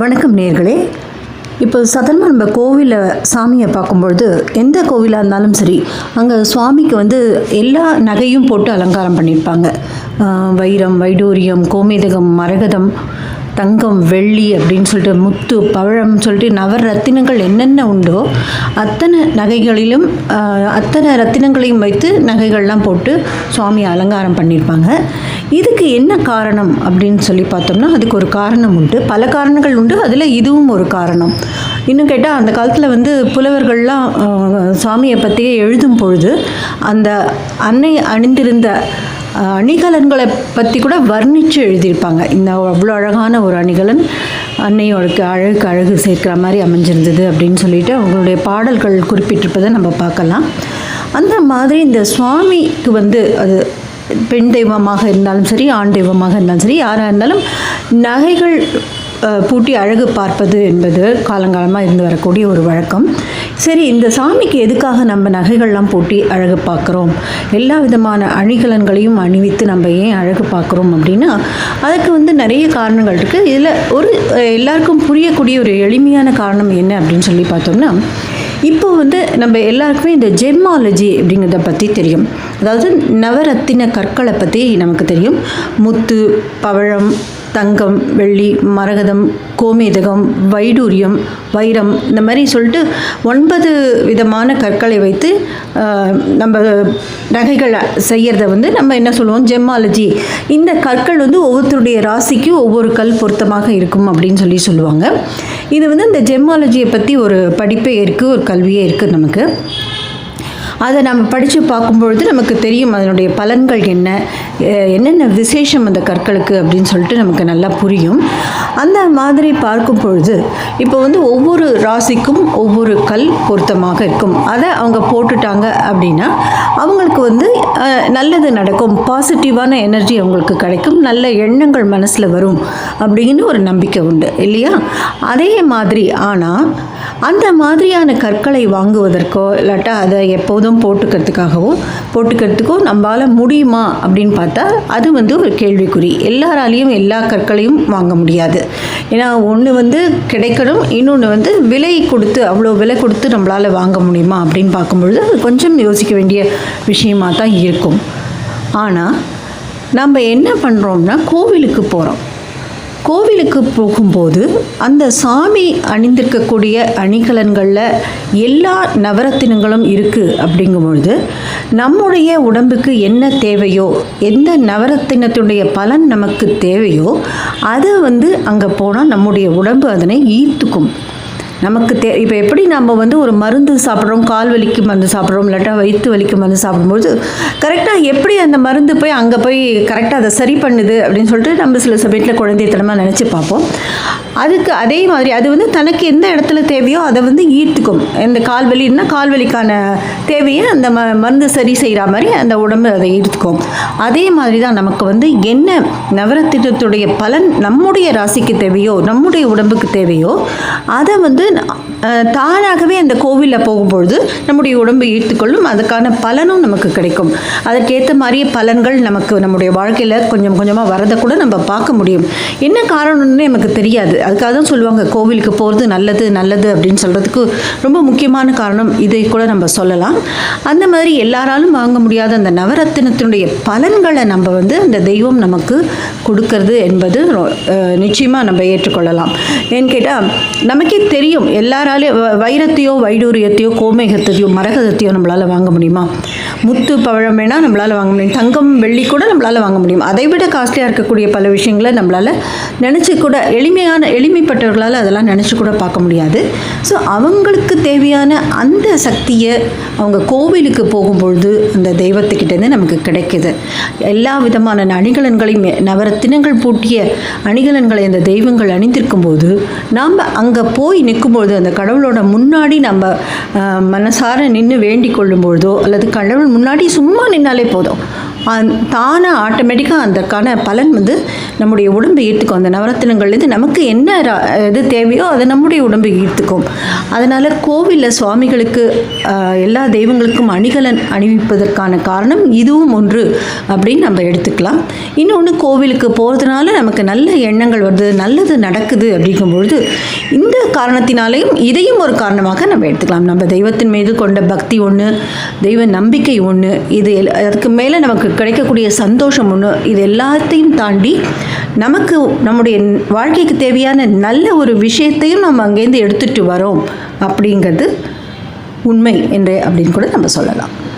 வணக்கம் நேர்களே. இப்போ சாதாரணமாக நம்ம கோவிலில் சாமியை பார்க்கும்பொழுது எந்த கோவிலாக இருந்தாலும் சரி அங்கே சுவாமிக்கு வந்து எல்லா நகையும் போட்டு அலங்காரம் பண்ணியிருப்பாங்க. வைரம் வைடூரியம் கோமேதகம் மரகதம் தங்கம் வெள்ளி அப்படின்னு சொல்லிட்டு முத்து பவழம் சொல்லிட்டு நவரத்தினங்கள் என்னென்ன உண்டோ அத்தனை நகைகளிலும் அத்தனை ரத்தினங்களையும் வைத்து நகைகள்லாம் போட்டு சுவாமி அலங்காரம் பண்ணியிருப்பாங்க. இதுக்கு என்ன காரணம் அப்படின்னு சொல்லி பார்த்தோம்னா அதுக்கு ஒரு காரணம் உண்டு. பல காரணங்கள் உண்டு. அதில் இதுவும் ஒரு காரணம். இன்னும் கேட்டால் அந்த காலத்தில் வந்து புலவர்கள்லாம் சாமியை பற்றியே எழுதும் பொழுது அந்த அன்னை அணிந்திருந்த அணிகலன்களை பற்றி கூட வர்ணித்து எழுதியிருப்பாங்க. இந்த அவ்வளோ அழகான ஒரு அணிகலன் அன்னையோருக்கு அழகுக்கு அழகு சேர்க்கிற மாதிரி அமைஞ்சிருந்தது அப்படின்னு சொல்லிட்டு அவங்களுடைய பாடல்கள் குறிப்பிட்டிருப்பதை நம்ம பார்க்கலாம். அந்த மாதிரி இந்த சுவாமிக்கு வந்து அது பெண் தெய்வமாக இருந்தாலும் சரி ஆண் தெய்வமாக இருந்தாலும் சரி யாராக இருந்தாலும் நகைகள் பூட்டி அழகு பார்ப்பது என்பது காலங்காலமாக இருந்து வரக்கூடிய ஒரு வழக்கம். சரி இந்த சாமிக்கு எதுக்காக நம்ம நகைகள்லாம் பூட்டி அழகு பார்க்குறோம்? எல்லா விதமான அணிகலன்களையும் அணிவித்து நம்ம ஏன் அழகு பார்க்குறோம் அப்படின்னா அதுக்கு வந்து நிறைய காரணங்கள் இருக்குது இதில் ஒரு எல்லாருக்கும் புரியக்கூடிய ஒரு எளிமையான காரணம் என்ன அப்படின்னு சொல்லி பார்த்தோம்னா இப்போ வந்து நம்ம எல்லாருக்குமே இந்த ஜெம்மாலஜி அப்படிங்கிறத பற்றி தெரியும். அதாவது நவரத்தின கற்களை பற்றி நமக்கு தெரியும். முத்து பவழம் தங்கம் வெள்ளி மரகதம் கோமேதகம் வைடூரியம் வைரம் இந்த மாதிரி சொல்லிட்டு ஒன்பது விதமான கற்களை வைத்து நம்ம நகைகள் செய்கிறத வந்து நம்ம என்ன சொல்லுவோம்? ஜெம்மாலஜி. இந்த கற்கள் வந்து ஒவ்வொருத்தருடைய ராசிக்கும் ஒவ்வொரு கல் பொருத்தமாக இருக்கும் அப்படின்னு சொல்லி சொல்லுவாங்க. இது வந்து இந்த ஜெம்மாலஜியை பற்றி ஒரு படிப்பே இருக்குது ஒரு கல்வியே இருக்குது நமக்கு. அதை நம்ம படித்து பார்க்கும்பொழுது நமக்கு தெரியும் அதனுடைய பலன்கள் என்ன என்னென்ன விசேஷம் அந்த கற்களுக்கு அப்படின்னு சொல்லிட்டு நமக்கு நல்லா புரியும். அந்த மாதிரி பார்க்கும் பொழுது இப்போ வந்து ஒவ்வொரு ராசிக்கும் ஒவ்வொரு கல் பொருத்தமாக இருக்கும். அதை அவங்க போட்டுட்டாங்க அப்படின்னா அவங்களுக்கு வந்து நல்லது நடக்கும். பாசிட்டிவான எனர்ஜி அவங்களுக்கு கிடைக்கும். நல்ல எண்ணங்கள் மனசில் வரும் அப்படின்னு ஒரு நம்பிக்கை உண்டு இல்லையா? அதே மாதிரி ஆனால் அந்த மாதிரியான கற்களை வாங்குவதற்கோ இல்லாட்டா அதை எப்போதும் போட்டுக்கிறதுக்காகவும் போட்டுக்கிறதுக்கும் நம்மளால் முடியுமா அப்படின்னு பார்த்தா அது வந்து ஒரு கேள்விக்குறி. எல்லாராலையும் எல்லா கற்களையும் வாங்க முடியாது. ஏன்னா ஒன்று வந்து கிடைக்கணும் இன்னொன்று வந்து விலை கொடுத்து அவ்வளோ விலை கொடுத்து நம்மளால் வாங்க முடியுமா அப்படின்னு பார்க்கும்பொழுது அது கொஞ்சம் யோசிக்க வேண்டிய விஷயமாக தான் இருக்கும். ஆனால் நம்ம என்ன பண்ணுறோம்னா கோவிலுக்கு போகிறோம் கோவிலுக்கு போகும்போது அந்த சாமி அணிந்திருக்கக்கூடிய அணிகலன்களில் எல்லா நவரத்தினங்களும் இருக்குது அப்படிங்கும்பொழுது நம்முடைய உடம்புக்கு என்ன தேவையோ எந்த நவரத்தினத்துடைய பலன் நமக்கு தேவையோ அதை வந்து அங்கே போனால் நம்முடைய உடம்பு அதனை ஈர்த்துக்கும். நமக்கு தே இப்போ எப்படி நம்ம வந்து ஒரு மருந்து சாப்பிட்றோம் கால் வலிக்கு மருந்து சாப்பிட்றோம் இல்லாட்டா வயிற்று வலிக்கு மருந்து சாப்பிடும்போது கரெக்டாக எப்படி அந்த மருந்து போய் அங்கே போய் கரெக்டாக அதை சரி பண்ணுது அப்படின்னு சொல்லிட்டு நம்ம சில சமயத்தில் குழந்தைத்தனமாக நினச்சி பார்ப்போம். அதுக்கு அதே மாதிரி அது வந்து தனக்கு எந்த இடத்துல தேவையோ அதை வந்து ஈர்த்துக்கும். இந்த கால் வலின்னா கால் வலிக்கான தேவையை அந்த ம மருந்து சரி செய்கிற மாதிரி அந்த உடம்பு அதை ஈர்த்துக்கும். அதே மாதிரி தான் நமக்கு வந்து என்ன நவரத்திட்டத்துடைய பலன் நம்முடைய ராசிக்கு தேவையோ நம்முடைய உடம்புக்கு தேவையோ அதை வந்து தானாகவே அந்த கோவிலில் போகும்பொழுது நம்முடைய உடம்பு ஈர்த்துக்கொள்ளும். அதுக்கான பலனும் நமக்கு கிடைக்கும். அதற்கேற்ற மாதிரியே பலன்கள் நமக்கு நம்முடைய வாழ்க்கையில் கொஞ்சம் கொஞ்சமாக வரதை கூட நம்ம பார்க்க முடியும். என்ன காரணம்னு நமக்கு தெரியாது. அதுக்காக தான் சொல்லுவாங்க கோவிலுக்கு போகிறது நல்லது நல்லது அப்படின்னு சொல்கிறதுக்கு ரொம்ப முக்கியமான காரணம் இதை கூட நம்ம சொல்லலாம். அந்த மாதிரி எல்லாராலும் வாங்க முடியாத அந்த நவரத்தினத்தினுடைய பலன்களை நம்ம வந்து அந்த தெய்வம் நமக்கு கொடுக்கறது என்பது நிச்சயமாக நம்ம ஏற்றுக்கொள்ளலாம். ஏன்னு கேட்டால் நமக்கே தெரியும் எல்லாரும் வ- வைரத்தையோ வைடூரியத்தையோ கோமேகத்தையோ மரகதத்தையோ நம்மளால் வாங்க முடியுமா? முத்து பழம் வேணால் நம்மளால் வாங்க முடியும். தங்கம் வெள்ளி கூட நம்மளால் வாங்க முடியும். அதை விட காஸ்ட்லியாக இருக்கக்கூடிய பல விஷயங்களை நம்மளால் நினச்சி கூட எளிமையான எளிமைப்பட்டவர்களால் அதெல்லாம் நினச்சி கூட பார்க்க முடியாது. ஸோ அவங்களுக்கு தேவையான அந்த சக்தியை அவங்க கோவிலுக்கு போகும்பொழுது அந்த தெய்வத்துக்கிட்டேருந்து நமக்கு கிடைக்குது. எல்லா விதமான அணிகலன்களையும் நவரத்தினங்கள் பூட்டிய அணிகலன்களை அந்த தெய்வங்கள் அணிந்திருக்கும் போது நாம் அங்கே போய் நிற்கும்பொழுது அந்த கடவுளோட முன்னாடி நம்ம மனசார நின்று வேண்டிக் கொள்ளும் பொழுதோ அல்லது கடவுள் முன்னாடி சும்மா நின்னாலே போதும். அந்- தானாக ஆட்டோமேட்டிக்காக அதற்கான பலன் வந்து நம்முடைய உடம்பு ஈர்த்துக்கும். அந்த நவரத்தினங்கள்லேருந்து நமக்கு என்ன இது தேவையோ அதை நம்முடைய உடம்பு ஈர்த்துக்கும். அதனால் கோவிலில் சுவாமிகளுக்கு எல்லா தெய்வங்களுக்கும் அணிகலன் அணிவிப்பதற்கான காரணம் இதுவும் ஒன்று அப்படின்னு நம்ம எடுத்துக்கலாம். இன்னொன்று கோவிலுக்கு போகிறதுனால நமக்கு நல்ல எண்ணங்கள் வருது நல்லது நடக்குது அப்படிங்கும்பொழுது இந்த காரணத்தினாலேயும் இதையும் ஒரு காரணமாக நம்ம எடுத்துக்கலாம். நம்ம தெய்வத்தின் மீது கொண்ட பக்தி ஒன்று தெய்வ நம்பிக்கை ஒன்று இது எல்- அதுக்கு மேலே நமக்கு கிடைக்கக்கூடிய சந்தோஷம் ஒன்று இது எல்லாத்தையும் தாண்டி நமக்கு நம்முடைய வாழ்க்கைக்கு தேவையான நல்ல ஒரு விஷயத்தையும் நம்ம அங்கேருந்து எடுத்துகிட்டு வரோம் அப்படிங்கிறது உண்மை என்று அப்படின்னு கூட நம்ம சொல்லலாம்.